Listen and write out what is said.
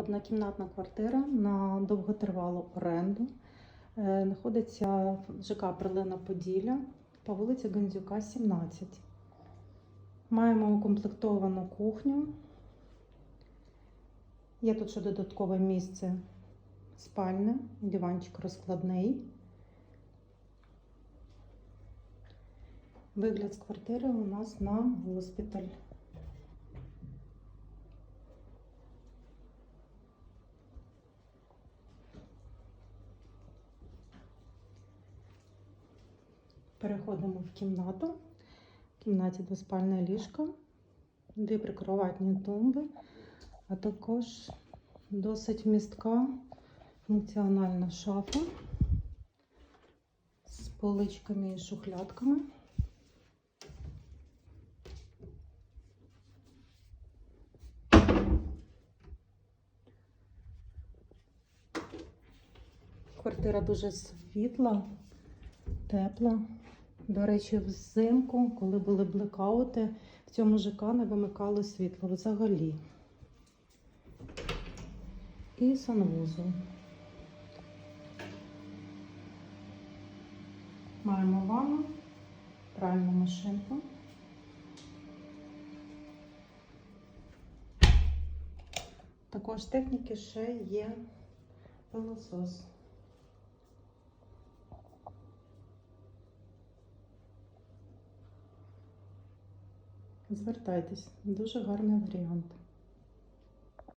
Однокімнатна квартира на довготривалу оренду. Е, Знаходиться в ЖК Прилина Поділля по вулиці Гандзюка, 17. Маємо укомплектовану кухню. Є тут ще додаткове місце спальне, диванчик розкладний. Вигляд з квартири у нас на госпіталь. Переходимо в кімнату. В кімнаті двоспальне ліжко, дві прикроватні тумби, а також досить містка функціональна шафа з поличками і шухлядками. Квартира дуже світла, тепла. До речі, взимку, коли були блекаути, в цьому ЖК не вимикали світло взагалі. І санвузол. Маємо ванну, пральну машинку. Також техніки ще є пилосос. Звертайтесь, дуже гарний варіант.